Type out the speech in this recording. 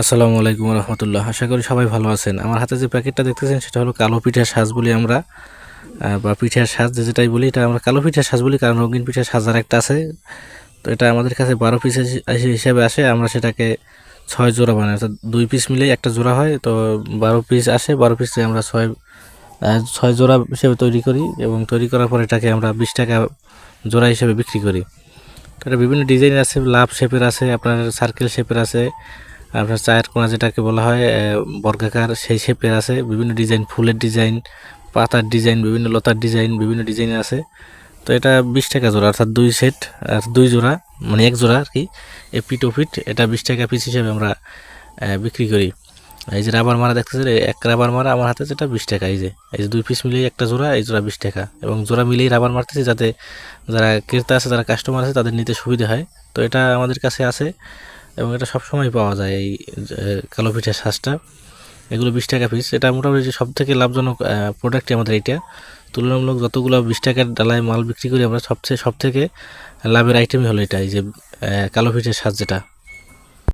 আসসালামু আলাইকুম রহমতুল্লাহ। আশা করি সবাই ভালো আছেন। আমার হাতে যে প্যাকেটটা দেখতেছেন, সেটা হলো কালো পিঠার সাজ বলি আমরা বা পিঠার সাজ যেটাই বলি, এটা আমরা কালো পিঠার সাজ বলি, কারণ রঙিন পিঠার সাজ আর একটা আছে। তো এটা আমাদের কাছে বারো পিস হিসাবে আসে, আমরা সেটাকে ছয় জোড়া বানাই, অর্থাৎ দুই পিস মিলেই একটা জোড়া হয়। তো বারো পিস আসে, বারো পিসে আমরা ছয় ছয় জোড়া হিসেবে তৈরি করি এবং তৈরি করার পর এটাকে আমরা বিশ টাকা জোড়া হিসেবে বিক্রি করি। তো এটা বিভিন্ন ডিজাইনের আছে, লাভ শেপের আছে, আপনার সার্কেল শেপের আছে আপনার চায়ের কোনা যেটাকে বলা হয় বর্গাকার, সেই শেপের আছে। বিভিন্ন ডিজাইন ফুলের ডিজাইন পাতার ডিজাইন বিভিন্ন লতার ডিজাইন বিভিন্ন ডিজাইন আছে। তো এটা বিশ টাকা জোড়া, অর্থাৎ দুই সেট আর দুই জোড়া মানে এক জোড়া আর কি, এ পিট ও পিট এটা বিশ টাকা পিস হিসেবে আমরা বিক্রি করি। এই যে রাবার মারা দেখতেছেন এক রাবার মারা আমার হাতে যেটা বিশ টাকা, এই যে এই যে দুই পিস মিলিয়ে একটা জোড়া, এই জোড়া বিশ টাকা। এবং জোড়া মিলিয়ে রাবার মারতেছি যাতে যারা ক্রেতা আছে, যারা কাস্টমার আছে, তাদের নিতে সুবিধা হয়। তো এটা আমাদের কাছে আছে। এবং এটা সবসময় পাওয়া যায় এই কালো পিঠার শাঁসটা। এগুলো বিশ টাকা পিস এটা মোটামুটি সব থেকে লাভজনক প্রোডাক্টই আমাদের এটা তুলনামূলক যতগুলো বিশ টাকার ডালায় মাল বিক্রি করি আমরা, সবচেয়ে সব থেকে লাভের আইটেমই হলো এটা, এই যে কালো পিঠের সাজ যেটা।